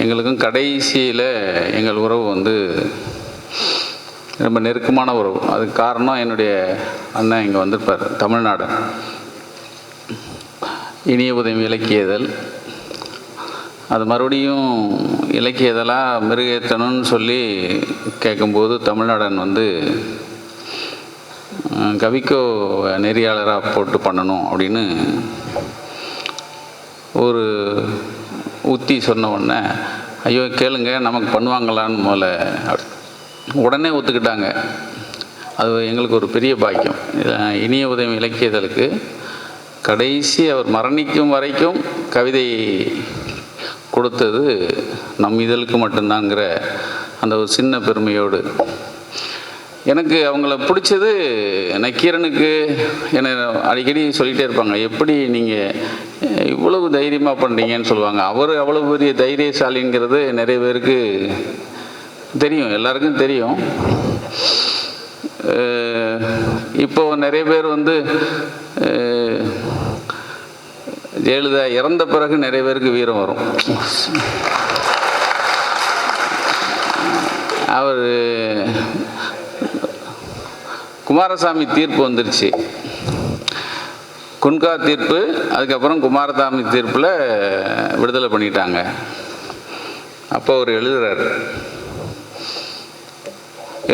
எங்களுக்கும் கடைசியில் எங்கள் உறவு வந்து ரொம்ப நெருக்கமான உறவு. அதுக்கு காரணம் என்னுடைய அண்ணன் இங்கே வந்திருப்பார் தமிழ்நாடு. இனிய உதவி இலக்கியதல். அது மறுபடியும் இலக்கியதெல்லாம் மெருகேற்றணும்னு சொல்லி கேட்கும்போது தமிழ்நாடன் வந்து கவிக்கோ நெறியாளராக போட்டு பண்ணணும் அப்படின்னு ஒரு உத்தி சொன்ன உடனே ஐயோ கேளுங்க நமக்கு பண்ணுவாங்களான்னு முதல்ல உடனே ஒத்துக்கிட்டாங்க. அது எங்களுக்கு ஒரு பெரிய பாக்கியம். இனிய உதவி இலக்கியதலுக்கு கடைசி அவர் மரணிக்கும் வரைக்கும் கவிதை கொடுத்தது நம் இதழுக்கு மட்டும்தாங்கிற அந்த ஒரு சின்ன பெருமையோடு எனக்கு அவங்கள பிடிச்சது நக்கீரனுக்கு என்னை அடிக்கடி சொல்லிகிட்டே இருப்பாங்க. எப்படி நீங்கள் இவ்வளவு தைரியமாக பண்ணுறீங்கன்னு சொல்லுவாங்க. அவர் அவ்வளவு பெரிய தைரியசாலிங்கிறது நிறைய பேருக்கு தெரியும். எல்லாருக்கும் தெரியும். இப்போ நிறைய பேர் வந்து ஜெயலலிதா இறந்த பிறகு நிறைய பேருக்கு வீரம் வரும். அவர் குமாரசாமி தீர்ப்பு வந்துருச்சு. குன்கா தீர்ப்பு அதுக்கப்புறம் குமாரசாமி தீர்ப்பில் விடுதலை பண்ணிட்டாங்க. அப்போ அவர் எழுதுறார்.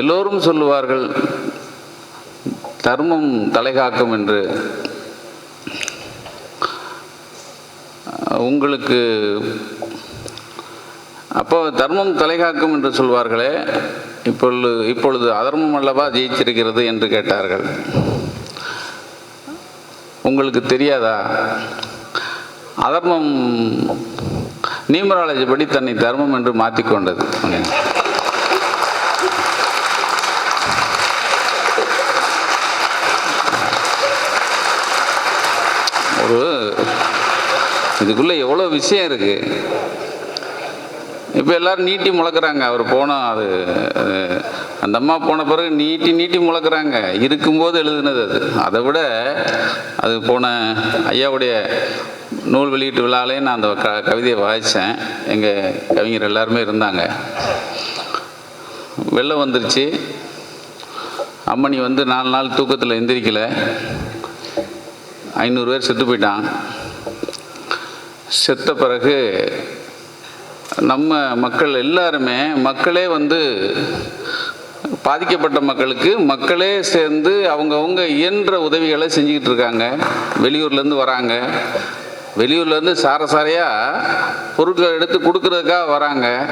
எல்லோரும் சொல்லுவார்கள் தர்மம் தலைகாக்கும் என்று. உங்களுக்கு அப்போ தர்மம் தலைகாக்கும் என்று சொல்வார்களே இப்பொழுது இப்பொழுது அதர்மம் அல்லவா ஜெயிச்சிருக்கிறது என்று கேட்டார்கள். உங்களுக்கு தெரியாதா? அதர்மம் நியூமராலஜி படி தன்னை தர்மம் என்று மாற்றிக்கொண்டது. ஒரு இதுக்குள்ளே எவ்வளோ விஷயம் இருக்குது இப்போ எல்லோரும் நீட்டி முளக்கிறாங்க அவர் போனால் அது அந்த அம்மா போன பிறகு நீட்டி நீட்டி முளக்குறாங்க இருக்கும்போது எழுதுனது அது. அதை விட அது போன ஐயாவுடைய நூல் வெளியீட்டு விழாலே நான் அந்த க கவிதையை வாய்ச்சேன் எங்கள் கவிஞர் எல்லாருமே இருந்தாங்க. வெள்ளம் வந்துருச்சு. அம்மணி வந்து நாலு நாள் தூக்கத்தில் எந்திரிக்கல. ஐநூறு பேர் செத்து போயிட்டான். செத்த பிறகு நம்ம மக்கள் எல்லாருமே மக்களே வந்து பாதிக்கப்பட்ட மக்களுக்கு மக்களே சேர்ந்து அவங்கவுங்க இயன்ற உதவிகளை செஞ்சுக்கிட்டு இருக்காங்க. வெளியூர்லேருந்து வராங்க. வெளியூர்லேருந்து சாரசாரையாக பொருட்கள் எடுத்து கொடுக்கறதுக்காக வராங்க.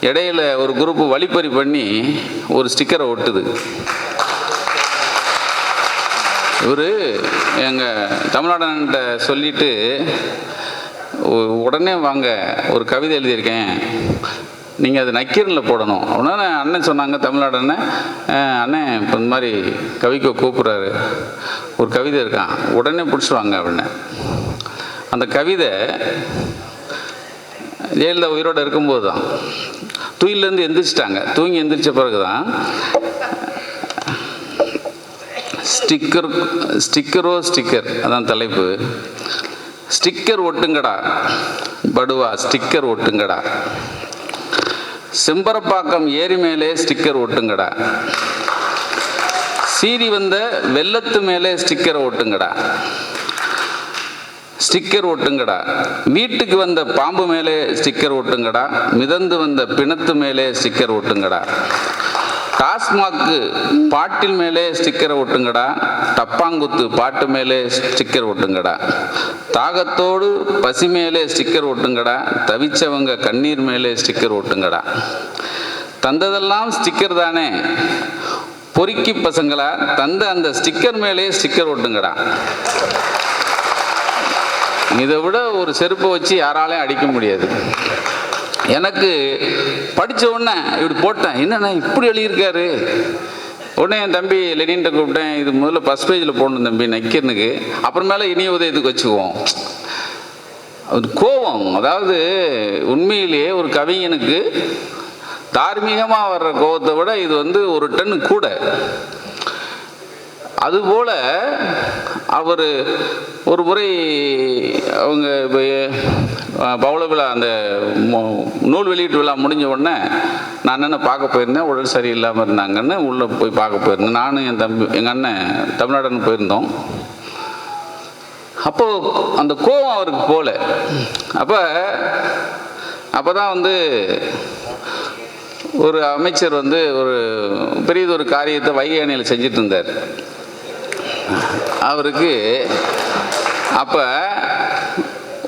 இடையில ஒரு குரூப்பு வழிப்பறி பண்ணி ஒரு ஸ்டிக்கரை ஒட்டுது. இவர் எங்கள் தமிழ்நாடன்கிட்ட சொல்லிட்டு உடனே வாங்க ஒரு கவிதை எழுதியிருக்கேன். நீங்கள் அது நக்கீரனில் போடணும். உடனே அண்ணன் சொன்னாங்க தமிழ்நாடு அண்ணன். அண்ணன் இப்போ இந்த மாதிரி கவிக்கோ கூப்பிட்றாரு. ஒரு கவிதை இருக்கான். உடனே பிடிச்சிருவாங்க அப்படின்னு. அந்த கவிதை ஜெயலலிதா உயிரோடு இருக்கும்போது தான். தூயிலேருந்து எந்திரிச்சிட்டாங்க. தூங்கி எந்திரிச்ச பிறகு தான் ஸ்டிக்கர் ஸ்டிக்கரோ ஸ்டிக்கர். அதான் தலைப்பு. ஸ்டிக்கர் ஒட்டுங்கடா. படுவா ஸ்டிக்கர் ஒட்டுங்கடா. செம்பரப்பாக்கம் ஏரி மேலே ஸ்டிக்கர் ஒட்டுங்கடா. சீரி வந்த வெள்ளத்து மேலே ஸ்டிக்கர் ஒட்டுங்கடா. ஸ்டிக்கர் ஒட்டுங்கடா. வீட்டுக்கு வந்த பாம்பு மேலே ஸ்டிக்கர் ஒட்டுங்கடா. மிதந்து வந்த பிணத்து மேலே ஸ்டிக்கர் ஒட்டுங்கடா. டாஸ்மாக்கு பாட்டில் மேலே ஸ்டிக்கரை ஒட்டுங்கடா டப்பாங்குத்து பாட்டு மேலே ஸ்டிக்கர் ஒட்டுங்கடா தாகத்தோடு பசி மேலே ஸ்டிக்கர் ஒட்டுங்கடா தவிச்சவங்க கண்ணீர் மேலே ஸ்டிக்கர் ஒட்டுங்கடா. தந்ததெல்லாம் ஸ்டிக்கர் தானே? பொறுக்கி பசங்களா தந்த அந்த ஸ்டிக்கர் மேலே ஸ்டிக்கர் ஒட்டுங்கடா. இதை விட ஒரு செருப்பை வச்சு யாராலையும் அடிக்க முடியாது. எனக்கு படித்த உடனே இப்படி போட்டேன். என்னண்ணா இப்படி எழுதியிருக்காரு? உடனே என் தம்பி லெனின்ட்ட கூப்பிட்டேன். இது முதல்ல ஃபஸ்ட் பேஜில் போடணும் தம்பி நக்கீரனுக்கு. அப்புறமேல இனிய உதயத்துக்கு வச்சுக்குவோம்? அது கோபம் அதாவது உண்மையிலேயே ஒரு கவிஞனுக்கு தார்மீகமாக வர்ற கோபத்தை விட இது வந்து ஒரு டன் கூட. அதுபோல் அவர் ஒரு முறை அவங்க இப்போ பவள விழா அந்த நூல் வெளியீட்டு விழா முடிஞ்ச உடனே நான் அண்ணனை பார்க்க போயிருந்தேன் உடல் சரியில்லாமல் இருந்தாங்கன்னு உள்ளே போய் பார்க்க போயிருந்தேன். நானும் என் தம்பி எங்கள் அண்ணன் தமிழ்நாடுன்னு போயிருந்தோம். அப்போது அந்த கோபம் அவருக்கு போகல அப்போ அப்போ தான் வந்து ஒரு அமைச்சர் வந்து ஒரு பெரியதொரு காரியத்தை வைகை அணையில் செஞ்சுட்டு இருந்தார். அவருக்கு அப்போ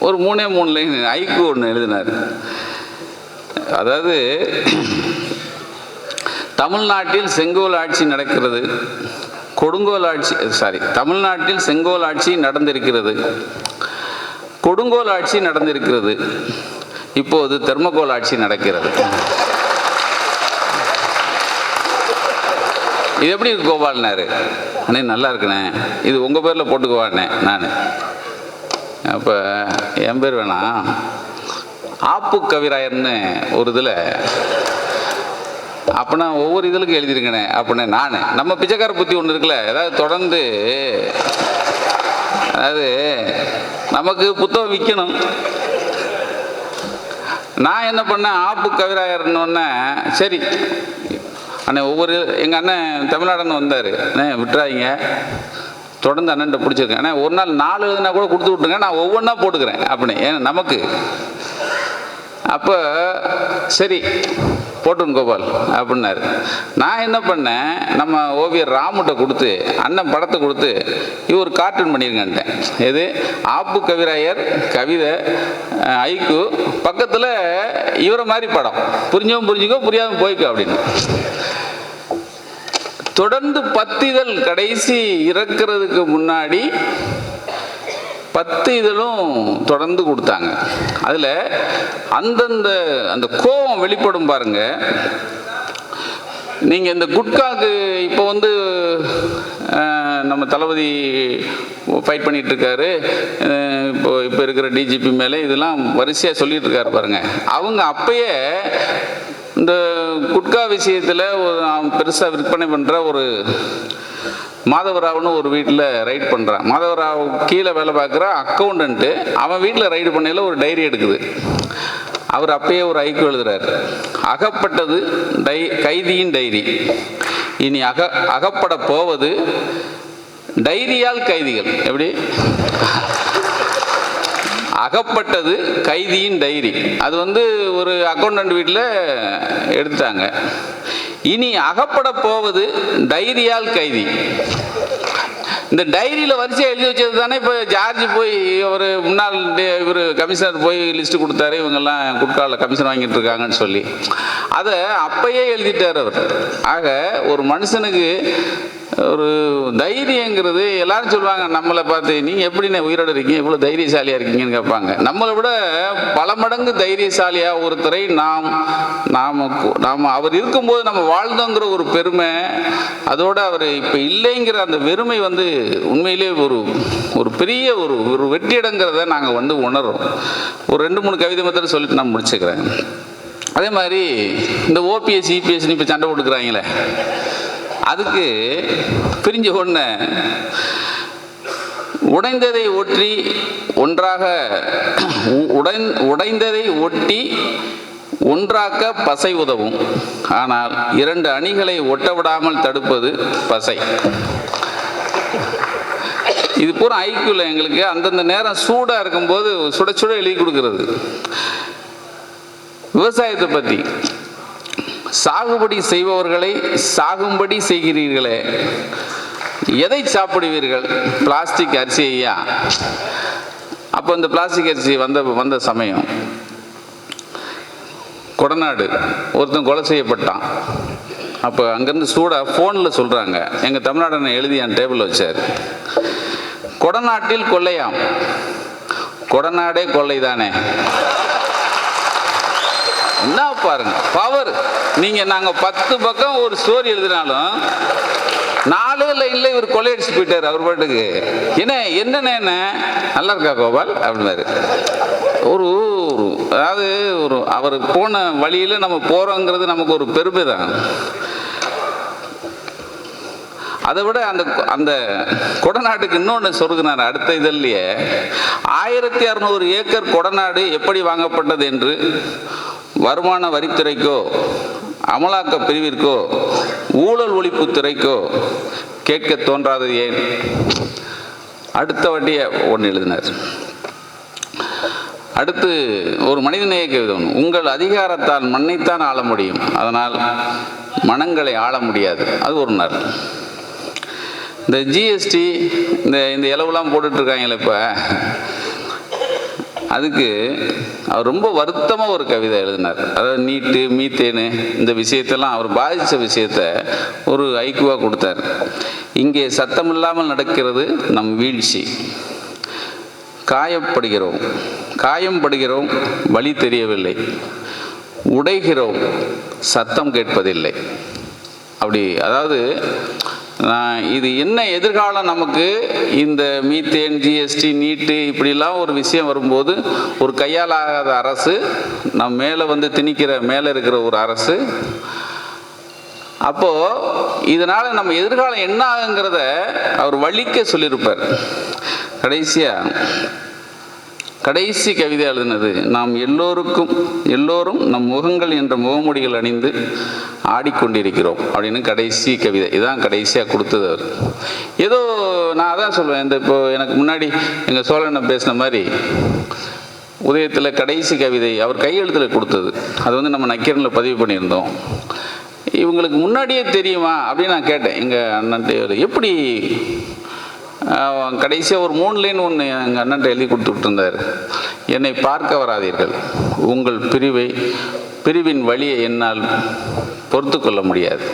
ஒரு மூணே மூணு லைன் ஐக்கு ஒன்று எழுதினார். அதாவது தமிழ்நாட்டில் செங்கோல் ஆட்சி நடக்கிறது. கொடுங்கோல் ஆட்சி சாரி தமிழ்நாட்டில் செங்கோல் ஆட்சி நடந்திருக்கிறது. கொடுங்கோல் ஆட்சி நடந்திருக்கிறது. இப்போது தெர்மகோல் ஆட்சி நடக்கிறது. இது எப்படி கோபால்னாரு? அண்ணே நல்லா இருக்குண்ணே. இது உங்கள் பேரில் போட்டுக்குவாண்ணே நான். அப்போ என் பேர் வேணாம் ஆப்பு கவிராயர்னு ஒரு இதில் அப்போனா ஒவ்வொரு இதழுக்கும் எழுதியிருக்கேனே அப்படின்னே நான். நம்ம பிச்சைக்கார புத்தி ஒன்று இருக்குல்ல ஏதாவது தொடர்ந்து அதாவது நமக்கு புத்தகம் விற்கணும் நான் என்ன பண்ணேன் ஆப்பு கவிராயர்னு சரி அண்ணே ஒவ்வொரு எங்கள் அண்ணன் தமிழ்நாடுன்னு வந்தார். அண்ணே விட்டுறாதீங்க. தொடர்ந்து அண்ணன்ட்ட பிடிச்சிருக்கேன். அண்ணே ஒரு நாள் நாலு எழுதுனா கூட கொடுத்து விட்டுருங்க. நான் ஒவ்வொன்றா போட்டுக்கிறேன் அப்படின்னு. ஏன்னா நமக்கு. அப்போ சரி போட்டுன் கோபால் அப்படின்னாரு. நான் என்ன பண்ணேன்? நம்ம ஓவியர் ராமுட்ட கொடுத்து அண்ணன் படத்தை கொடுத்து இவர் கார்ட்டூன் பண்ணியிருக்கேன்ட்டேன் இது ஆப்பு கவிராயர் கவிதை ஐக்கு பக்கத்தில் இவரை மாதிரி படம். புரிஞ்சவும் புரிஞ்சுக்கோ புரியாமல் போய்க்கோ அப்படின்னு. தொடர்ந்து பத்திதழ் கடைசி இறக்கிறதுக்கு முன்னாடி பத்து இதழும் தொடர்ந்து கொடுத்தாங்க. அதில் அந்தந்த அந்த கோபம் வெளிப்படும் பாருங்க. நீங்கள் இந்த குட்காக்கு இப்போ வந்து நம்ம தளபதி ஃபைட் பண்ணிகிட்ருக்காரு இருக்காரு இப்போ இப்போ இருக்கிற டிஜிபி மேலே இதெல்லாம் வரிசையாக சொல்லிகிட்டு இருக்காரு பாருங்கள் அவங்க அப்பயே இந்த குட்கா விஷயத்தில் பெருசாக விற்பனை பண்ணுற ஒரு மாதவராவ்னு ஒரு வீட்டில் ரைட் பண்ணுறான் மாதவராவ் கீழே வேலை பார்க்குற அக்கௌண்டன்ட்டு அவன் வீட்டில் ரைடு பண்ணையில் ஒரு டைரி எடுக்குது. அவர் அப்பயே ஒரு ஐக்கு எழுதுறாரு. அகப்பட்டது டை கைதியின் டைரி இனி அக அகப்பட போவது டைரியால் கைதிகள். எப்படி? அகப்பட்டது கைதியின் டைரி. அது வந்து ஒரு அக்கௌண்டன்ட் வீட்டில் எடுத்தாங்க இனி அகப்பட போவது டைரியால் கைதி. இந்த டைரியில் வரிசையாக எழுதி வச்சது தானே? இப்போ ஜார்ஜ் போய் ஒரு முன்னாள் இவர் கமிஷனர் போய் லிஸ்ட்டு கொடுத்தாரு. இவங்கெல்லாம் குட்காலில் கமிஷன் வாங்கிட்டு இருக்காங்கன்னு சொல்லி. அதை அப்பயே எழுதிட்டார் அவர். ஆக ஒரு மனுஷனுக்கு ஒரு தைரியங்கிறது எல்லாரும் சொல்லுவாங்க நம்மளை பார்த்து நீங்கள் எப்படிண்ணே உயிரோட இருக்கீங்க? இவ்வளோ தைரியசாலியாக இருக்கீங்கன்னு கேட்பாங்க. நம்மளை விட பல மடங்கு தைரியசாலியாக ஒருத்தரை நாம் நாம் நாம் அவர் இருக்கும்போது நம்ம வாழ்ந்தோங்கிற ஒரு பெருமை அதோடு அவர் இப்போ இல்லைங்கிற அந்த வெறுமை வந்து உண்மையிலே ஒரு ஒரு பெரிய ஒரு ஒரு வெற்றிடங்கிறத நாங்கள் வந்து உணர்றோம். ஒரு ரெண்டு மூணு கவிதை மாத்திரம் சொல்லிட்டு நான் முடிச்சுக்கிறேன். அதே மாதிரி இந்த ஓபிஎஸ் இபிஎஸ்னு இப்போ சண்டை கொடுக்குறாங்களே அதுக்கு பிரிஞ்ச உடனே உடைந்ததை ஒற்றி ஒன்றாக உ- உடைந் உடைந்ததை ஒட்டி ஒன்றாக்க பசை உதவும். ஆனால் இரண்டு அணிகளை ஒட்ட விடாமல் தடுப்பது பசை. இது பூரா ஐக்கியூல எங்களுக்கு. அந்தந்த நேரம் சூடாக இருக்கும்போது சுட சுட எழுதி கொடுக்கறது. விவசாயத்தை பற்றி சாகுபடி செய்பவர்களை சாகும்படி செய்கிறீர்களே. எதை சாப்பிடுவீர்கள்? பிளாஸ்டிக் அரிசி ஐயா அப்போ இந்த பிளாஸ்டிக் அரிசி வந்த வந்த சமயம். கொடநாடு. ஒருத்தன் கொலை செய்யப்பட்டான். அப்போ அங்கேருந்து சூடாக ஃபோனில் சொல்கிறாங்க எங்கள் தமிழ்நாடனை எழுதி என் டேபிளில் வச்சார். கொடநாட்டில் கொள்ளையாம். கொடநாடே கொள்ளைதானே. என்ன பாருங்க பவர் நீங்க நாங்க பத்து பக்கம் ஒரு ஸ்டோரி எழுதினாலும் நாலே லைன்ல இவர் கொள்ளையடிச்சு போயிட்டாரு அவர் பாட்டுக்கு. என்ன என்னென்ன நல்லா இருக்கா கோபால்? அப்படின்னாரு. ஒரு அதாவது ஒரு அவர் போன வழியில் நம்ம போகிறோங்கிறது நமக்கு ஒரு பெருமை தான் அதை விட அந்த அந்த கொடநாட்டுக்கு இன்னொன்று சொருகினார் அடுத்த இதழ்லையே ஆயிரத்தி அறநூறு ஏக்கர் கொடநாடு எப்படி வாங்கப்பட்டது என்று? வருமான வரித்துறைக்கோ அமலாக்க பிரிவிற்கோ ஊழல் ஒழிப்பு துறைக்கோ கேட்க தோன்றாதது ஏன்? அடுத்த வட்டியை ஒன்று எழுதினார். அடுத்து ஒரு மனிதநேய கவிதம் உங்கள் அதிகாரத்தால் மண்ணைத்தான் ஆள முடியும். அதனால் மனங்களை ஆள முடியாது. அது ஒரு நாள் இந்த ஜிஎஸ்டி இந்த இந்த இலவுலாம் போட்டுட்ருக்காங்களே இப்போ. அதுக்கு அவர் ரொம்ப வருத்தமாக ஒரு கவிதை எழுதினார். அதாவது நீட்டு மீத்தேனு இந்த விஷயத்தெல்லாம் அவர் பாதித்த விஷயத்த ஒரு ஐக்குவாக கொடுத்தார். இங்கே சத்தமில்லாமல் நடக்கிறது நம் வீழ்ச்சி. காயப்படுகிறோம். காயம்படுகிறோம் வழி தெரியவில்லை. உடைகிறோம் சத்தம் கேட்பதில்லை. அப்படி அதாவது இது என்ன எதிர்காலம் நமக்கு? இந்த மீத்தேன் ஜிஎஸ்டி நீட்டு இப்படிலாம் ஒரு விஷயம் வரும்போது ஒரு கையாலாகாத அரசு நம் மேலே வந்து திணிக்கிற மேலே இருக்கிற ஒரு அரசு. அப்போது இதனால் நம்ம எதிர்காலம் என்ன ஆகுங்கிறத அவர் வலிக்க சொல்லியிருப்பார். கடைசியாக கடைசி கவிதை எழுதினது. நாம் எல்லோருக்கும் எல்லோரும் நம் முகங்கள் என்ற முகமுடிகள் அணிந்து ஆடிக்கொண்டிருக்கிறோம் அப்படின்னு கடைசி கவிதை. இதான் கடைசியாக கொடுத்தது அவர். ஏதோ நான் அதான் சொல்லுவேன் இந்த இப்போ எனக்கு முன்னாடி எங்கள் சோழனை பேசின மாதிரி உதயத்தில் கடைசி கவிதை அவர் கையெழுத்தில் கொடுத்தது. அது வந்து நம்ம நக்கீரனில் பதிவு பண்ணியிருந்தோம். இவங்களுக்கு முன்னாடியே தெரியுமா அப்படின்னு நான் கேட்டேன். எங்கள் அண்ணன் எப்படி கடைசியாக ஒரு மூணு லைன் ஒன்று எங்கள் அண்ணன்ட்ட எழுதி கொடுத்துட்டு இருந்தார். என்னை பார்க்க வராதீர்கள். உங்கள் பிரிவை பிரிவின் வழியை என்னால் பொறுத்து கொள்ள முடியாது.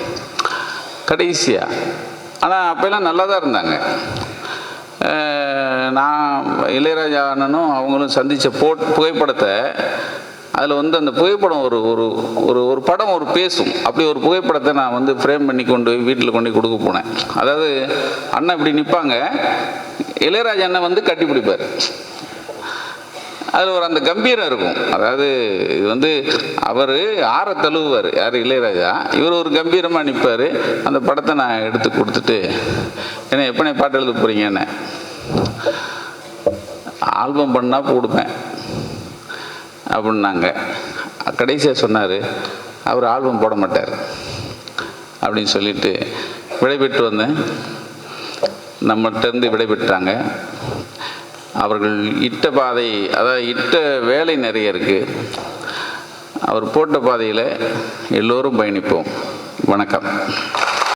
கடைசியாக ஆனால் அப்போல்லாம் நல்லா தான் இருந்தாங்க நான் இளையராஜா அண்ணனும் அவங்களும் சந்தித்த போ புகைப்படத்தை அதில் வந்து அந்த புகைப்படம் ஒரு ஒரு ஒரு ஒரு படம் ஒரு பேசும். அப்படி ஒரு புகைப்படத்தை நான் வந்து ஃப்ரேம் பண்ணி கொண்டு போய் வீட்டில் கொண்டு கொடுக்க போனேன். அதாவது அண்ணன் இப்படி நிற்பாங்க இளையராஜா அண்ணன் வந்து கட்டி பிடிப்பார். அதில் ஒரு அந்த கம்பீரம் இருக்கும். அதாவது இது வந்து அவர் ஆற தழுவுவார். யார்? இளையராஜா. இவர் ஒரு கம்பீரமாக நிற்பார் அந்த படத்தை நான் எடுத்து கொடுத்துட்டு ஏன்னா எப்போ பாட்டு எழுத போகிறீங்கன்னு ஆல்பம் பண்ணால் கொடுப்பேன் அப்படின்னாங்க. கடைசியாக சொன்னார் அவர் ஆல்பம் போட மாட்டார். அப்படின்னு சொல்லிட்டு விடைபெற்று வந்தேன் நம்மகிட்டேருந்து விடைபெற்றாங்க. அவர்கள் இட்ட பாதை அதாவது இட்ட வேலை நிறைய இருக்குது அவர் போட்ட பாதையில் எல்லோரும் பயணிப்போம். வணக்கம்.